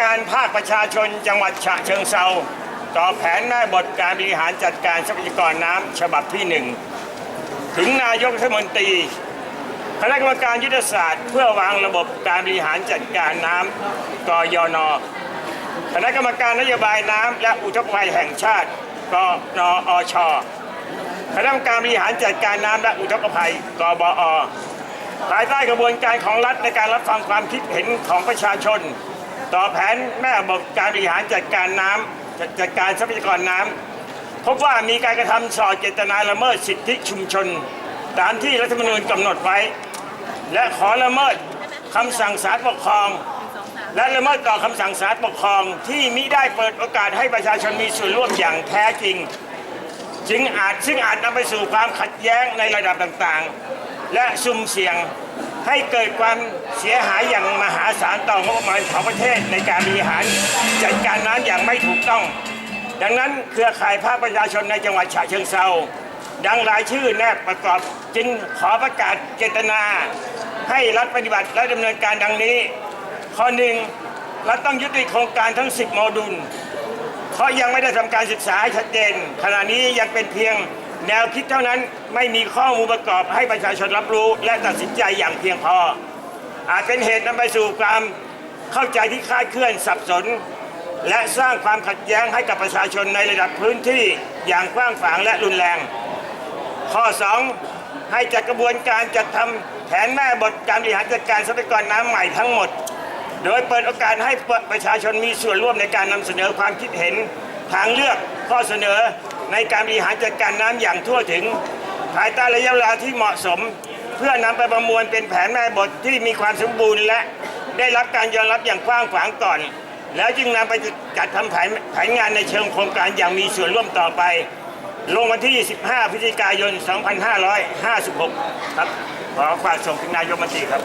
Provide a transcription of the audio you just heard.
การภาคประชาชนจังหวัดฉะเชิงเซาต่อแผนแม่บทการบริหารจัดการทรัพยากรน้ำฉบับที่หนึ่งถึงนายกรัฐมนตรี คณะกรรมการยุทธศาสตร์ เพื่อวางระบบการบริหารจัดการน้ำกยน คณะกรรมการนโยบายน้ำและอุทกภัยแห่งชาติกนอชคณะกรรมการบริหารจัดการน้ำและอุทกภัยกบอ ภายใต้กระบวนการของรัฐในการรับฟังความคิดเห็นของประชาชน ต่อแผนแม่บบการบริหารจัดการน้ำจัดจัดการทรัพยากรน้ำพบว่ามีการกระทำส่อเจตนาละเมิดสิทธิชุมชน ตามที่รัฐธรรมนูญกำหนดไว้ และขอละเมิดคำสั่งศาลปกครอง และละเมิดต่อคำสั่งศาลปกครองที่มิได้เปิดโอกาสให้ประชาชนมีส่วนร่วมอย่างแท้จริงจึงอาจซึ่งอาจนำไปสู่ความขัดแย้งในระดับต่างๆ และสุ่มเสี่ยงให้เกิดความเสียหายอย่างมหาศาลต่องบประมาณของประเทศในการบริหารจัดการน้ำอย่างไม่ถูกต้อง ดังนั้นเครือข่ายภาคประชาชนในจังหวัดฉะเชิงเซาดังรายชื่อแนบประกอบจึงขอประกาศเจตนา ให้รัฐปฏิบัติและดำเนินการดังนี้ ข้อหนึ่งรัฐต้องยุติโครงการทั้ง 10 โมดูลเพราะยังไม่ได้ทำการศึกษาให้ชัดเจนขณะนี้ยังเป็นเพียง แนวคิดเท่านั้นไม่มีข้อมูลประกอบให้ประชาชนรับรู้ และตัดสินใจอย่างเพียงพอ อาจเป็นเหตุนำไปสู่ความเข้าใจที่คลาดเคลื่อนสับสน และสร้างความขัดแย้งให้กับประชาชนในระดับพื้นที่อย่างกว้างขวางและรุนแรง ข้อ 2 ให้จัดกระบวนการจัดทำแผนแม่บทการบริหารจัดการทรัพยากรน้ำใหม่ทั้งหมด โดยเปิดโอกาสให้ประชาชนมีส่วนร่วมในการนำเสนอความคิดเห็นทางเลือกข้อเสนอ ในการบริหารจัดการน้ำอย่างทั่วถึง ภายใต้ระยะเวลาที่เหมาะสม เพื่อนำไปประมวลเป็นแผนแม่บทที่มีความสมบูรณ์ และได้รับการยอมรับอย่างกว้างขวางก่อน แล้วจึงนำไปจัดทำแผนแผนงานในเชิงโครงการอย่างมีส่วนร่วมต่อไป ลงวันที่ 15 พฤศจิกายน 2556 ครับขอฝากส่งถึงนายกรัฐมนตรีครับ